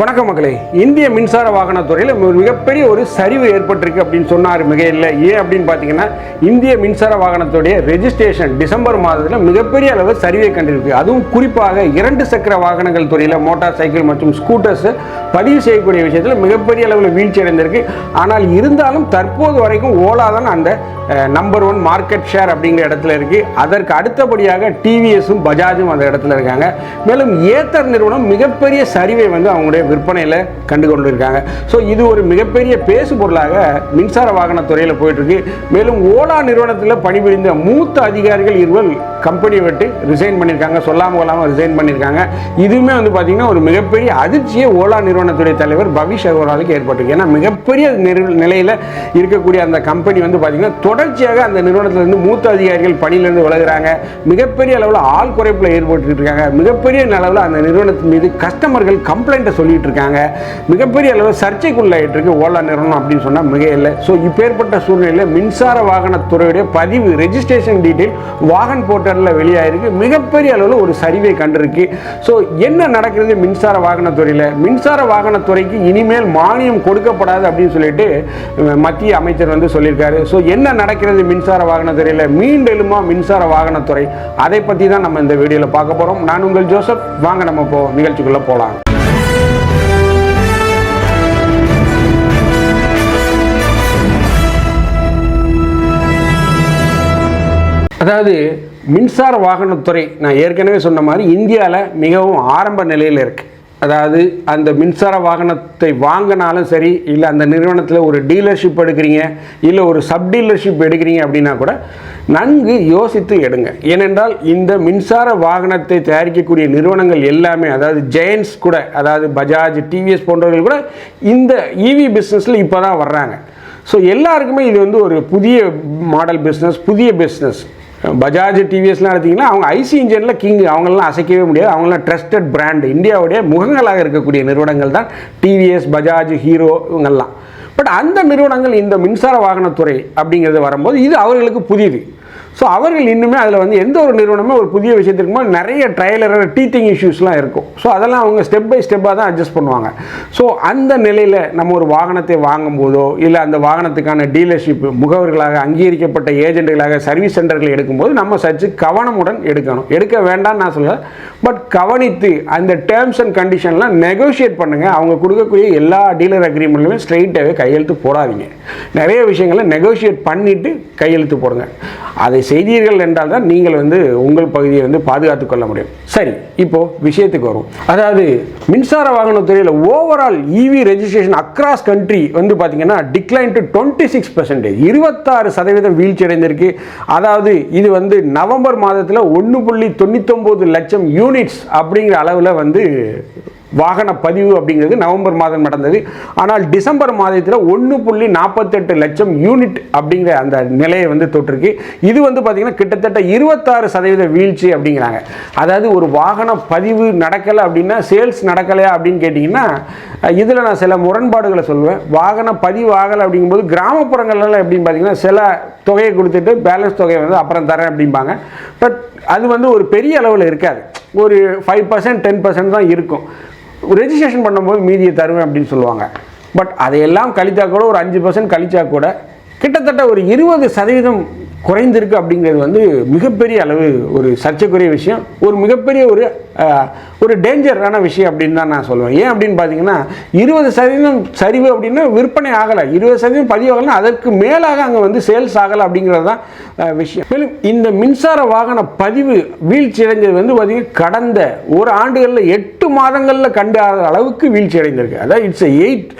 வணக்கம் மக்களே. இந்திய மின்சார வாகன துறையில் மிகப்பெரிய ஒரு சரிவு ஏற்பட்டிருக்கு அப்படின்னு சொன்னார் மிக இல்லை ஏன் அப்படின்னு பார்த்தீங்கன்னா இந்திய மின்சார வாகனத்துடைய ரெஜிஸ்ட்ரேஷன் டிசம்பர் மாதத்தில் மிகப்பெரிய அளவு சரிவை கண்டிருக்கு. அதுவும் குறிப்பாக இரண்டு சக்கர வாகனங்கள் துறையில் மோட்டார் சைக்கிள் மற்றும் ஸ்கூட்டர்ஸ் பதிவு செய்யக்கூடிய விஷயத்தில் மிகப்பெரிய அளவில் வீழ்ச்சி அடைந்திருக்கு. ஆனால் இருந்தாலும் தற்போது வரைக்கும் ஓலா தான் அந்த நம்பர் ஒன் மார்க்கெட் ஷேர் அப்படிங்கிற இடத்துல இருக்குது அதற்கு அடுத்தபடியாக டிவிஎஸும் பஜாஜும் அந்த இடத்துல இருக்காங்க. மேலும் ஏத்தர் நிறுவனம் மிகப்பெரிய சரிவை வந்து அவங்களுடைய விற்பனையில் கண்டு கொண்டிருக்காங்க ஸோ இது ஒரு மிகப்பெரிய பேசு பொருளாக மின்சார வாகன துறையில் போயிட்டு இருக்கு மேலும் ஓலா நிறுவனத்தில் பணிபுரிந்த மூத்த அதிகாரிகள் இருவர் கம்பெனியை விட்டு ரிசைன் பண்ணியிருக்காங்க. சொல்லாமல் கொள்ளாமல் ரிசைன் பண்ணியிருக்காங்க. இதுவுமே வந்து பார்த்தீங்கன்னா ஒரு மிகப்பெரிய அதிர்ச்சியை ஓலா நிறுவனத்துடைய தலைவர் பவிஷ் அகர்வாலுக்கு ஏற்பட்டிருக்கு. ஏன்னா மிகப்பெரிய நிறு- நிலையில் இருக்கக்கூடிய அந்த கம்பெனி வந்து பார்த்தீங்கன்னா தொடர்ச்சியாக அந்த நிறுவனத்திலிருந்து மூத்த அதிகாரிகள் பணியிலிருந்து விலகிறாங்க. மிகப்பெரிய அளவில் ஆள் குறைப்பில் ஏற்பட்டு இருக்காங்க. மிகப்பெரிய அளவில் அந்த நிறுவனத்தின் மீது கஸ்டமர்கள் கம்ப்ளைண்ட்டை சொல்லிட்டு இருக்காங்க மிகப்பெரிய அளவில் சர்ச்சைக்குள்ளாயிட்டு இருக்கு ஓலா நிறுவனம் அப்படின்னு சொன்னால் மிக இல்லை ஸோ இப்பேற்பட்ட சூழ்நிலையில் மின்சார வாகனத்துறையுடைய பதிவு ரெஜிஸ்ட்ரேஷன் டீட்டெயில் வாகன் போர்ட்டலில் வெளியாயிருக்கு. மிகப்பெரிய அளவில் ஒரு சரிவை கண்டிருக்கு. ஸோ என்ன நடக்கிறது மின்சார வாகனத்துறையில்? மின்சார வாகனத்துறைக்கு இனிமேல் மானியம் கொடுக்கப்படாது அப்படின்னு சொல்லிட்டு மத்திய அமைச்சர் வந்து சொல்லியிருக்காரு. ஸோ என்ன நடக்கிறது மின்சார வாகனத்துறையில்? மீண்டெழுமா மின்சார வாகனத்துறை? அதை பற்றி தான் நம்ம இந்த வீடியோவில் பார்க்க போகிறோம் நான் உங்கள் ஜோசப். வாங்க நம்ம போ நிகழ்ச்சிக்குள்ளே போகலாம் அதாவது மின்சார வாகனத்துறை நான் ஏற்கனவே சொன்ன மாதிரி இந்தியாவில் மிகவும் ஆரம்ப நிலையில் இருக்குது அதாவது அந்த மின்சார வாகனத்தை வாங்கினாலும் சரி இல்லை அந்த நிறுவனத்தில் ஒரு டீலர்ஷிப் எடுக்கிறீங்க இல்லை ஒரு சப் டீலர்ஷிப் எடுக்கிறீங்க அப்படின்னா கூட நன்கு யோசித்து எடுங்க. ஏனென்றால் இந்த மின்சார வாகனத்தை தயாரிக்கக்கூடிய நிறுவனங்கள் எல்லாமே அதாவது ஜெயன்ஸ் கூட அதாவது பஜாஜ் டிவிஎஸ் போன்றவர்கள் கூட இந்த இவி பிஸ்னஸில் இப்போ தான் வர்றாங்க. ஸோ எல்லாருக்குமே இது வந்து ஒரு புதிய மாடல் பிஸ்னஸ் புதிய பிஸ்னஸ் பஜாஜ் டிவிஎஸ்லாம் எடுத்திங்கன்னா அவங்க ஐசி இன்ஜினில் கிங் அவங்களெலாம் அசைக்கவே முடியாது. அவங்களாம் ட்ரஸ்டட் பிராண்ட் இந்தியாவுடைய முகங்களாக இருக்கக்கூடிய நிறுவனங்கள் தான் டிவிஎஸ் பஜாஜ் ஹீரோ இவங்கெல்லாம். பட் அந்த நிறுவனங்கள் இந்த மின்சார வாகனத்துறை அப்படிங்கிறது வரும்போது இது அவர்களுக்கு புதியது ஸோ அவர்கள் இன்னுமே அதில் வந்து எந்த ஒரு நிறுவனமே ஒரு புதிய விஷயத்துக்கு போது நிறைய ட்ரையலர் டீத்திங் இஷ்யூஸ்லாம் இருக்கும். ஸோ அதெல்லாம் அவங்க ஸ்டெப் பை ஸ்டெப்பாக தான் அட்ஜஸ்ட் பண்ணுவாங்க. ஸோ அந்த நிலையில் நம்ம ஒரு வாகனத்தை வாங்கும்போதோ இல்லை அந்த வாகனத்துக்கான டீலர்ஷிப் முகவர்களாக அங்கீகரிக்கப்பட்ட ஏஜென்ட்டுகளாக சர்வீஸ் சென்டர்கள் எடுக்கும்போது நம்ம சற்று கவனமுடன் எடுக்கணும். எடுக்க வேண்டாம்னு நான் சொல்ல பட் கவனித்து அந்த டேர்ம்ஸ் அண்ட் கண்டிஷன்லாம் நெகோஷியேட் பண்ணுங்கள் அவங்க கொடுக்கக்கூடிய எல்லா டீலர் அக்ரிமெண்ட்லையுமே ஸ்ட்ரெயிட்டாகவே கையெழுத்து போடாதீங்க. நிறைய விஷயங்களை நெகோஷியேட் பண்ணிவிட்டு கையெழுத்து போடுங்க. அதை செய்தீர்கள் என்றால் தான் நீங்கள் வந்து உங்கள் பகுதியை வந்து பாதுகாத்துக் கொள்ள முடியும். சரி இப்போ விஷயத்துக்கு வரும் அதாவது மின்சார வாகன துறையில் overall EV registration across country வந்து பார்த்தீங்கன்னா decline to twenty six percentage இருபத்தாறு சதவீதம் வீழ்ச்சி அடைந்திருக்கு. அதாவது இது வந்து நவம்பர் மாதத்தில் ஒன்று புள்ளி தொண்ணூத்தொம்பது லட்சம் யூனிட்ஸ் அப்படிங்கிற அளவில் வந்து வாகன பதிவு அப்படிங்கிறது நவம்பர் மாதம் நடந்தது. ஆனால் டிசம்பர் மாதத்தில் ஒன்று புள்ளி நாற்பத்தெட்டு லட்சம் யூனிட் அப்படிங்கிற அந்த நிலையை வந்து தொற்றுருக்கு. இது வந்து பார்த்திங்கன்னா கிட்டத்தட்ட இருபத்தாறு சதவீத வீழ்ச்சி அப்படிங்கிறாங்க. அதாவது ஒரு வாகன பதிவு நடக்கலை அப்படின்னா சேல்ஸ் நடக்கலையா அப்படின்னு கேட்டிங்கன்னா இதில் நான் சில முரண்பாடுகளை சொல்லுவேன். வாகன பதிவு ஆகலை அப்படிங்கும்போது கிராமப்புறங்கள்லாம் எப்படின்னு பார்த்தீங்கன்னா சில தொகையை கொடுத்துட்டு பேலன்ஸ் தொகையை வந்து அப்புறம் தரேன் அப்படிம்பாங்க. பட் அது வந்து ஒரு பெரிய அளவில் இருக்காது. ஒரு ஃபைவ் பர்சன்ட் டென் பர்சன்ட் தான் இருக்கும். ரெஜிஸ்ட்ரேஷன் பண்ணும்போது மீதியை தருவேன் அப்படின்னு சொல்லுவாங்க. பட் அதையெல்லாம் கழித்தா கூட ஒரு அஞ்சு பர்சன்ட் கழித்தா கூட கிட்டத்தட்ட ஒரு இருபது சதவீதம் குறைந்திருக்கு அப்படிங்கிறது வந்து மிகப்பெரிய அளவு ஒரு சர்ச்சைக்குரிய விஷயம். ஒரு மிகப்பெரிய ஒரு ஒரு டேஞ்சரான விஷயம் அப்படின்னு தான் நான் சொல்லுவேன் ஏன் அப்படின்னு பார்த்தீங்கன்னா இருபது சதவீதம் சரிவு அப்படின்னா விற்பனை ஆகலை. இருபது சதவீதம் பதிவு அதற்கு மேலாக அங்கே வந்து சேல்ஸ் ஆகலை அப்படிங்கிறது தான் விஷயம். மேலும் இந்த மின்சார வாகன பதிவு வீழ்ச்சி அடைஞ்சது வந்து பார்த்தீங்கன்னா கடந்த ஒரு ஆண்டுகளில் எட்டு மாதங்களில் கண்டாத அளவுக்கு வீழ்ச்சி அடைந்திருக்கு. அதாவது it's eight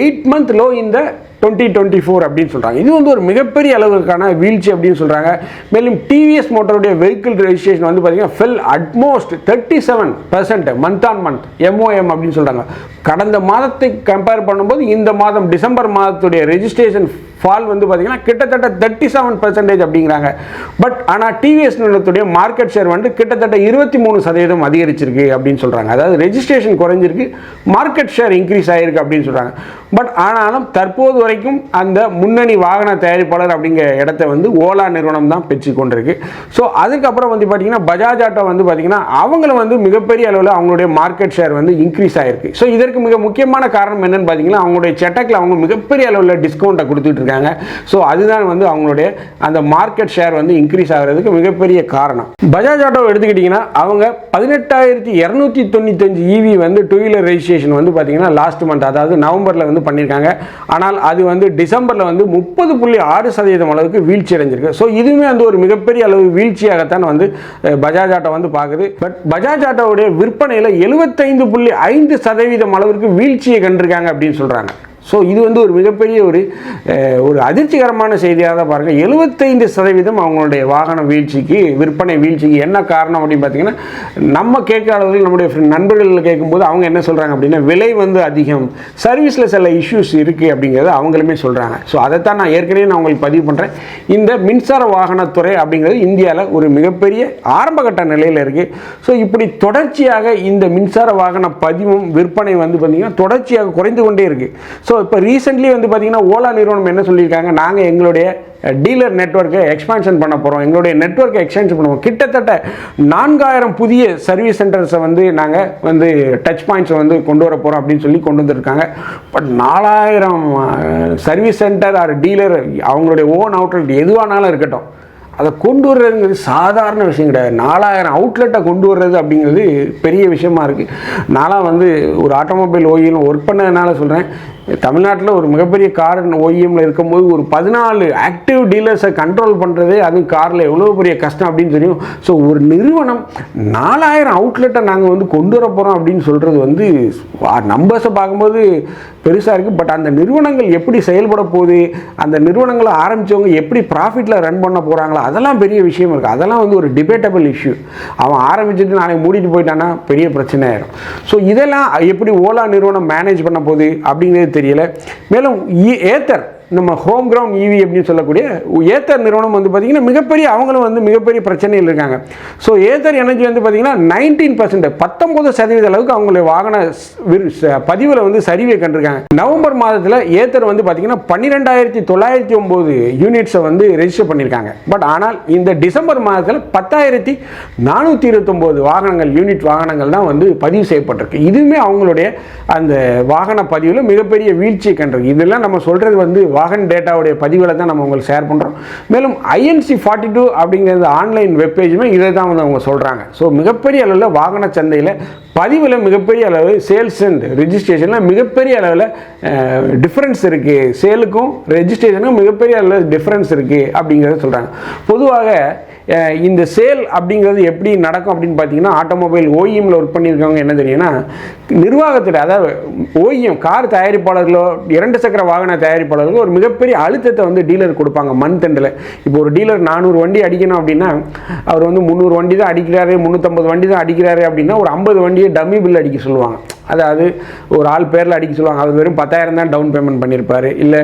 eight month low இந்த டுவெண்ட்டி டுவெண்ட்டி ஃபோர் அப்படின்னு சொல்கிறாங்க இது வந்து ஒரு மிகப்பெரிய அளவுக்கான வீழ்ச்சி அப்படின்னு சொல்கிறாங்க மேலும் டிவிஎஸ் மோட்டருடைய வெஹிக்கிள் ரெஜிஸ்ட்ரேஷன் வந்து பார்த்தீங்கன்னா fell almost thirty seven percent month on month MOM அப்படின்னு சொல்கிறாங்க கடந்த மாதத்தை கம்பேர் பண்ணும்போது இந்த மாதம் டிசம்பர் மாதத்துடைய ரெஜிஸ்ட்ரேஷன் ஃபால் வந்து பார்த்தீங்கன்னா கிட்டத்தட்ட தேர்ட்டி செவன் பர்சன்டேஜ் அப்படிங்கிறாங்க பட் ஆனால் டிவிஎஸ் நிறுவனத்துடைய மார்க்கெட் ஷேர் வந்து கிட்டத்தட்ட இருபத்தி மூணு சதவீதம் அதிகரிச்சிருக்கு அப்படின்னு சொல்கிறாங்க அதாவது ரெஜிஸ்ட்ரேஷன் குறைஞ்சிருக்கு மார்க்கெட் ஷேர் இன்க்ரீஸ் ஆகிருக்கு அப்படின்னு சொல்கிறாங்க பட் ஆனாலும் தற்போது வரைக்கும் அந்த முன்னணி வாகன தயாரிப்பாளர் அப்படிங்கிற இடத்த வந்து ஓலா நிறுவனம் தான் பெற்று கொண்டிருக்கு. ஸோ அதுக்கப்புறம் வந்து பார்த்தீங்கன்னா பஜாஜ் ஆட்டோ வந்து பார்த்தீங்கன்னா அவங்களும் வந்து மிகப்பெரிய அளவில் அவங்களுடைய மார்க்கெட் ஷேர் வந்து இன்க்ரீஸ் ஆயிருக்கு. ஸோ இதற்கு மிக முக்கியமான காரணம் என்னன்னு பார்த்தீங்கன்னா அவங்களுடைய செட்டக்கில் அவங்க மிகப்பெரிய அளவில் டிஸ்கவுண்ட்டை கொடுத்துட்டு இருக்காங்க. ஸோ அதுதான் வந்து அவங்களுடைய அந்த மார்க்கெட் ஷேர் வந்து இன்க்ரீஸ் ஆகிறதுக்கு மிகப்பெரிய காரணம். பஜாஜ் ஆட்டோ எடுத்துக்கிட்டிங்கன்னா அவங்க பதினெட்டாயிரத்தி இரநூத்தி தொண்ணூத்தஞ்சு இவி வந்து டூ வீலர் ரெஜிஸ்ட்ரேஷன் வந்து பார்த்தீங்கன்னா லாஸ்ட் மந்த் அதாவது நவம்பரில் வந்து பண்ணியிருக்காங்க ஆனால் அது வந்து டிசம்பரில் வந்து முப்பது புள்ளி ஆறு சதவீதம் அளவுக்கு வீழ்ச்சி அடைஞ்சிருக்கு. ஸோ இதுவுமே வந்து ஒரு மிகப்பெரிய அளவு வீழ்ச்சியாகத்தான் வந்து பஜாஜ் ஆட்டோ வந்து பார்க்குது. பட் பஜாஜ் ஆட்டோவுடைய விற்பனையில் எழுபத்தைந்து புள்ளி ஐந்து சதவீதம் அளவிற்கு வீழ்ச்சியை கண்டிருக்காங்க அப்படின்னு சொல்கிறாங்க ஸோ இது வந்து ஒரு மிகப்பெரிய ஒரு ஒரு அதிர்ச்சிகரமான செய்தியாக தான் பாருங்கள் எழுபத்தைந்து சதவீதம் அவங்களுடைய வாகன வீழ்ச்சிக்கு விற்பனை வீழ்ச்சிக்கு என்ன காரணம் அப்படின்னு பார்த்தீங்கன்னா நம்ம கேட்காதவர்கள் அளவில் நம்முடைய நண்பர்களில் நண்பர்கள் கேட்கும்போது அவங்க என்ன சொல்கிறாங்க அப்படின்னா விலை வந்து அதிகம் சர்வீஸில் சில இஷ்யூஸ் இருக்குது அப்படிங்கிறத அவங்களுமே சொல்கிறாங்க ஸோ அதைத்தான் நான் ஏற்கனவே நான் உங்களுக்கு பதிவு பண்ணுறேன் இந்த மின்சார வாகனத்துறை அப்படிங்கிறது இந்தியாவில் ஒரு மிகப்பெரிய ஆரம்பகட்ட நிலையில் இருக்குது ஸோ இப்படி தொடர்ச்சியாக இந்த மின்சார வாகன பதிவும் விற்பனை வந்து பார்த்திங்கன்னா தொடர்ச்சியாக குறைந்து கொண்டே இருக்குது ஸோ ஸோ இப்போ ரீசெண்ட்லி வந்து பார்த்திங்கன்னா ஓலா நிறுவனம் என்ன சொல்லியிருக்காங்க? நாங்கள் எங்களுடைய டீலர் நெட்வொர்க்கை எக்ஸ்பான்ஷன் பண்ண போகிறோம் எங்களுடைய நெட்ஒர்க்கை எக்ஸ்டென்ஷன் பண்ணுவோம். கிட்டத்தட்ட நான்காயிரம் புதிய சர்வீஸ் சென்டர்ஸை வந்து நாங்கள் வந்து டச் பாயிண்ட்ஸை வந்து கொண்டு வர போகிறோம் அப்படின்னு சொல்லி கொண்டு வந்திருக்காங்க. பட் நாலாயிரம் சர்வீஸ் சென்டர் ஆர் டீலர் அவங்களுடைய ஓன் அவுட்லெட் எதுவானாலும் இருக்கட்டும். அதை கொண்டு வர்றதுங்கிறது சாதாரண விஷயம் கிடையாது. நாலாயிரம் அவுட்லெட்டை கொண்டு வர்றது அப்படிங்கிறது பெரிய விஷயமா இருக்குது நான்லாம் வந்து ஒரு ஆட்டோமொபைல் ஓயின்னு ஒர்க் பண்ணதுனால சொல்கிறேன் தமிழ்நாட்டில் ஒரு மிகப்பெரிய கார் ஓஇஎம்ல இருக்கும்போது ஒரு பதினாலு ஆக்டிவ் டீலர்ஸை கண்ட்ரோல் பண்ணுறதே அது காரில் எவ்வளோ பெரிய கஷ்டம் அப்படின்னு தெரியும். ஸோ ஒரு நிறுவனம் நாலாயிரம் அவுட்லெட்டை நாங்கள் வந்து கொண்டு வர போகிறோம் அப்படின்னு சொல்கிறது வந்து நம்பர்ஸை பார்க்கும்போது பெருசாக இருக்குது பட் அந்த நிறுவனங்கள் எப்படி செயல்பட போகுது அந்த நிறுவனங்களை ஆரம்பித்தவங்க எப்படி ப்ராஃபிட்டில் ரன் பண்ண போகிறாங்களோ அதெல்லாம் பெரிய விஷயம் இருக்குது அதெல்லாம் வந்து ஒரு டிபேட்டபிள் இஷ்யூ அவன் ஆரம்பிச்சுட்டு நாளைக்கு மூடிட்டு போயிட்டான்னா பெரிய பிரச்சனை ஆயிரும் ஸோ இதெல்லாம் எப்படி ஓலா நிறுவனம் மேனேஜ் பண்ண போகுது அப்படிங்கிறது தெரியல. மேலும் இ- ஏத்தர் நம்ம ஹோம் கிரவுண்ட் ஈவி அப்படின்னு சொல்லக்கூடிய ஏத்தர் நிறுவனம் வந்து பார்த்திங்கன்னா மிகப்பெரிய அவங்களும் வந்து மிகப்பெரிய பிரச்சனையில் இருக்காங்க. ஸோ ஏத்தர் எனர்ஜி வந்து பார்த்திங்கன்னா நைன்டீன் பர்சன்ட் பத்தொம்பது சதவீத அளவுக்கு அவங்களுடைய வாகன பதிவில் வந்து சரிவை கண்டிருக்காங்க. நவம்பர் மாதத்தில் ஏத்தர் வந்து பார்த்திங்கன்னா பன்னிரெண்டாயிரத்தி தொள்ளாயிரத்தி ஒம்பது யூனிட்ஸை வந்து ரெஜிஸ்டர் பண்ணியிருக்காங்க பட் ஆனால் இந்த டிசம்பர் மாதத்தில் பத்தாயிரத்தி நானூற்றி இருபத்தொம்போது வாகனங்கள் யூனிட் வாகனங்கள் தான் வந்து பதிவு செய்யப்பட்டிருக்கு. இதுவுமே அவங்களுடைய அந்த வாகன பதிவில் மிகப்பெரிய வீழ்ச்சியை கண்டிருக்கு. இதெல்லாம் நம்ம சொல்கிறது வந்து வாகன் டேட்டாவுடைய பதிவுகளை தான் நம்ம உங்களுக்கு ஷேர் பண்ணுறோம் மேலும் ஐஎன்சி ஃபார்ட்டி டூ அப்படிங்கிறது ஆன்லைன் வெப்பேஜுமே இதை தான் வந்து அவங்க சொல்கிறாங்க ஸோ மிகப்பெரிய அளவில் வாகன சந்தையில் பதிவில் மிகப்பெரிய அளவு சேல்ஸ் அண்ட் ரெஜிஸ்ட்ரேஷனில் மிகப்பெரிய அளவில் டிஃப்ரென்ஸ் இருக்குது சேலுக்கும் ரெஜிஸ்ட்ரேஷனுக்கும் மிகப்பெரிய அளவில் டிஃப்ரென்ஸ் இருக்குது அப்படிங்கிறத சொல்கிறாங்க பொதுவாக இந்த சேல் அப்படிங்கிறது எப்படி நடக்கும் அப்படின்னு பார்த்தீங்கன்னா ஆட்டோமொபைல் ஓஇஎம்ல ஒர்க் பண்ணியிருக்கவங்க என்ன தெரியும்னா நிர்வாகத்தில் அதாவது ஓஇஎம் கார் தயாரிப்பாளர்களோ இரண்டு சக்கர வாகன தயாரிப்பாளர்களோ ஒரு மிகப்பெரிய அழுத்தத்தை வந்து டீலர் கொடுப்பாங்க மந்த் எண்டில் இப்போ ஒரு டீலர் நானூறு வண்டி அடிக்கணும் அப்படின்னா அவர் வந்து முந்நூறு வண்டி தான் அடிக்கிறாரு முந்நூற்றம்பது வண்டி தான் அடிக்கிறாரு அப்படின்னா ஒரு ஐம்பது வண்டியை டம்மி பில் அடிக்க சொல்லுவாங்க. அதாவது ஒரு ஆள் பேரில் அடிக்க சொல்லுவாங்க. அவர் வெறும் பத்தாயிரம் தான் டவுன் பேமெண்ட் பண்ணியிருப்பார் இல்லை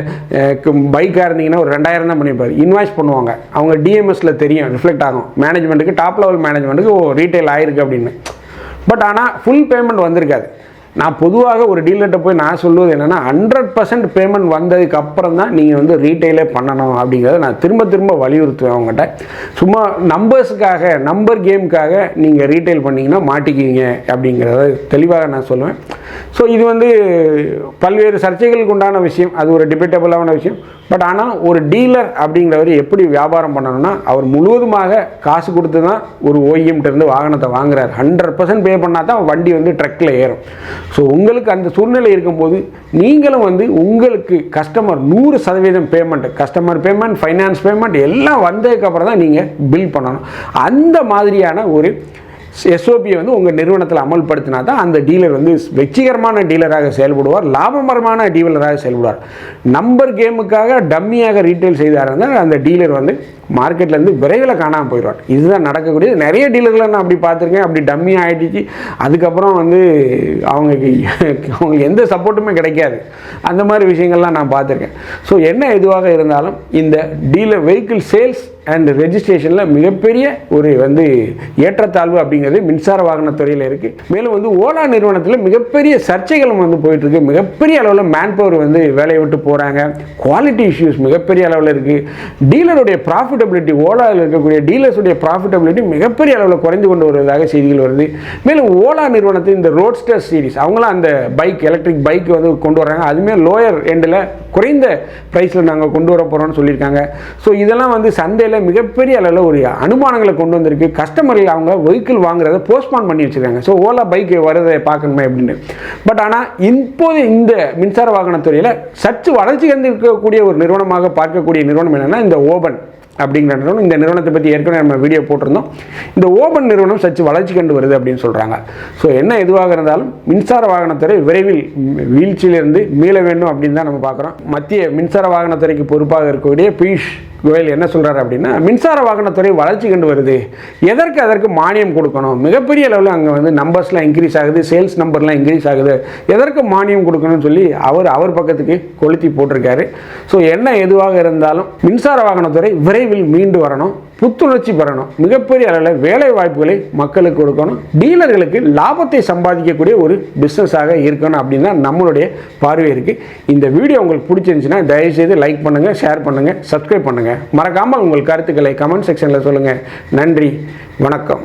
பைக்காக இருந்தீங்கன்னா ஒரு ரெண்டாயிரம் தான் பண்ணியிருப்பாரு இன்வாய்ஸ் பண்ணுவாங்க. அவங்க டிஎம்எஸில் தெரியும். ரிஃப்ளெக்ட் ஆகும். மேனேஜ்மெண்ட்டுக்கு டாப் லெவல் மேனேஜ்மெண்ட்டுக்கு ஓ ரீட்டைல் ஆயிருக்கு அப்படின்னு. பட் ஆனால் ஃபுல் பேமெண்ட் வந்திருக்காது. நான் பொதுவாக ஒரு டீலர்கிட்ட போய் நான் சொல்லுவது என்னென்னா ஹண்ட்ரட் பர்சன்ட் பேமெண்ட் வந்ததுக்கு அப்புறம் தான் நீங்கள் வந்து ரீட்டைலே பண்ணணும் அப்படிங்கிறத நான் திரும்ப திரும்ப வலியுறுத்துவேன் அவங்ககிட்ட. சும்மா நம்பர்ஸுக்காக நம்பர் கேமுக்காக நீங்கள் ரீட்டைல் பண்ணிங்கன்னா மாட்டிக்குவீங்க அப்படிங்கிறத தெளிவாக நான் சொல்லுவேன். ஸோ இது வந்து பல்வேறு சர்ச்சைகளுக்கு உண்டான விஷயம். அது ஒரு டிபேட்டபிளான விஷயம். பட் ஆனால் ஒரு டீலர் அப்படிங்கிறவர் எப்படி வியாபாரம் பண்ணணும்னா அவர் முழுவதுமாக காசு கொடுத்து தான் ஒரு OEM இருந்து வாகனத்தை வாங்குறாரு. ஹண்ட்ரட் பர்சன்ட் பே பண்ணால் தான் வண்டி வந்து ட்ரக்கில் ஏறும். ஸோ உங்களுக்கு அந்த சூழ்நிலை இருக்கும்போது நீங்களும் வந்து உங்களுக்கு கஸ்டமர் நூறு சதவீதம் payment customer payment finance payment எல்லாம் வந்ததுக்கப்புறம் தான் நீங்கள் பில் பண்ணணும். அந்த மாதிரியான ஒரு எஸ்ஓபியை வந்து உங்கள் நிறுவனத்தில் அமல்படுத்தினா தான் அந்த டீலர் வந்து வெற்றிகரமான டீலராக செயல்படுவார் லாபகரமான டீலராக செயல்படுவார். நம்பர் கேமுக்காக டம்மியாக ரீட்டைல் செய்தார் இருந்தால் அந்த டீலர் வந்து மார்க்கெட்லேருந்து விரைவில் காணாமல் போயிடுவார். இதுதான் நடக்கக்கூடியது. நிறைய டீலர்களை நான் அப்படி பார்த்துருக்கேன். அப்படி டம்மி ஆகிடுச்சு அதுக்கப்புறம் வந்து அவங்க அவங்களுக்கு எந்த சப்போர்ட்டுமே கிடைக்காது. அந்த மாதிரி விஷயங்கள்லாம் நான் பார்த்துருக்கேன். ஸோ என்ன எதுவாக இருந்தாலும் இந்த டீலர் வெஹிக்கிள் சேல்ஸ் அண்ட் ரெஜிஸ்ட்ரேஷனில் மிகப்பெரிய ஒரு வந்து ஏற்றத்தாழ்வு அப்படிங்கிறது மின்சார வாகனத்துறையில் இருக்குது மேலும் வந்து ஓலா நிறுவனத்தில் மிகப்பெரிய சர்ச்சைகளும் வந்து போயிட்டுருக்கு. மிகப்பெரிய அளவில் மேன் பவர் வந்து வேலையை விட்டு போகிறாங்க குவாலிட்டி இஷ்யூஸ் மிகப்பெரிய அளவில் இருக்குது டீலருடைய ப்ராஃபிட்டபிலிட்டி ஓலாவில் இருக்கக்கூடிய டீலர்ஸுடைய ப்ராஃபிட்டபிலிட்டி மிகப்பெரிய அளவில் குறைந்து கொண்டு வருவதாக செய்திகள் வருது. மேலும் ஓலா நிறுவனத்தின் இந்த ரோட்ஸ்டர் சீரிஸ் அவங்களாம் அந்த பைக் எலக்ட்ரிக் பைக் வந்து கொண்டு வராங்க அதுவுமே லோயர் எண்டில் குறைந்த ப்ரைஸில் நாங்கள் கொண்டு வர போகிறோம்னு சொல்லியிருக்காங்க. ஸோ இதெல்லாம் வந்து சந்தையில் மிகப்பெரிய அளவில் ஒரு அனுமானங்களை கொண்டு வந்திருக்கு. கஸ்டமர்கள் அவங்க வெஹிக்கிள் வாங்குறத போஸ்ட்பான் பண்ணி வச்சுருக்காங்க. ஸோ ஓலா பைக் வரதை பார்க்கணுமே அப்படின்னு. பட் ஆனால் இப்போது இந்த மின்சார வாகனத்துறையில் சற்று வளர்ச்சி இருக்கக்கூடிய ஒரு நிறுவனமாக பார்க்கக்கூடிய நிறுவனம் என்னென்னா இந்த ஓபன் அப்படிங்கிற நிறுவனம். இந்த நிறுவனத்தை பற்றி ஏற்கனவே நம்ம வீடியோ போட்டிருந்தோம். இந்த ஓபன் நிறுவனம் சற்று வளர்ச்சி கண்டு வருது அப்படின்னு சொல்கிறாங்க ஸோ என்ன எதுவாக இருந்தாலும் மின்சார வாகனத்துறை விரைவில் வீழ்ச்சியிலிருந்து மீள வேண்டும் அப்படின்னு தான் நம்ம பார்க்குறோம். மத்திய மின்சார வாகனத்துறைக்கு பொறுப்பாக இருக்கக்கூடிய பியூஷ் கோயல் என்ன சொல்கிறாரு அப்படின்னா மின்சார வாகனத்துறை வளர்ச்சி கண்டு வருது. எதற்கு அதற்கு மானியம் கொடுக்கணும்? மிகப்பெரிய அளவில் அங்கே வந்து நம்பர்ஸ்லாம் இன்க்ரீஸ் ஆகுது சேல்ஸ் நம்பர்லாம் இன்க்ரீஸ் ஆகுது. எதற்கு மானியம் கொடுக்கணும்னு சொல்லி அவர் அவர் பக்கத்துக்கு கொளுத்தி போட்டிருக்காரு. ஸோ என்ன எதுவாக இருந்தாலும் மின்சார வாகனத்துறை விரைவில் மீண்டு வரணும். புத்துணர்ச்சி பெறணும். மிகப்பெரிய அளவில் வேலை வாய்ப்புகளை மக்களுக்கு கொடுக்கணும். டீலர்களுக்கு லாபத்தை சம்பாதிக்கக்கூடிய ஒரு பிஸ்னஸாக இருக்கணும் அப்படின்னு தான் நம்மளுடைய பார்வை இருக்குது இந்த வீடியோ உங்களுக்கு பிடிச்சிருந்துச்சுன்னா தயவுசெய்து லைக் பண்ணுங்கள் ஷேர் பண்ணுங்கள் சப்ஸ்கிரைப் பண்ணுங்கள் மறக்காமல் உங்கள் கருத்துக்களை கமெண்ட் செக்ஷனில் சொல்லுங்கள் நன்றி வணக்கம்.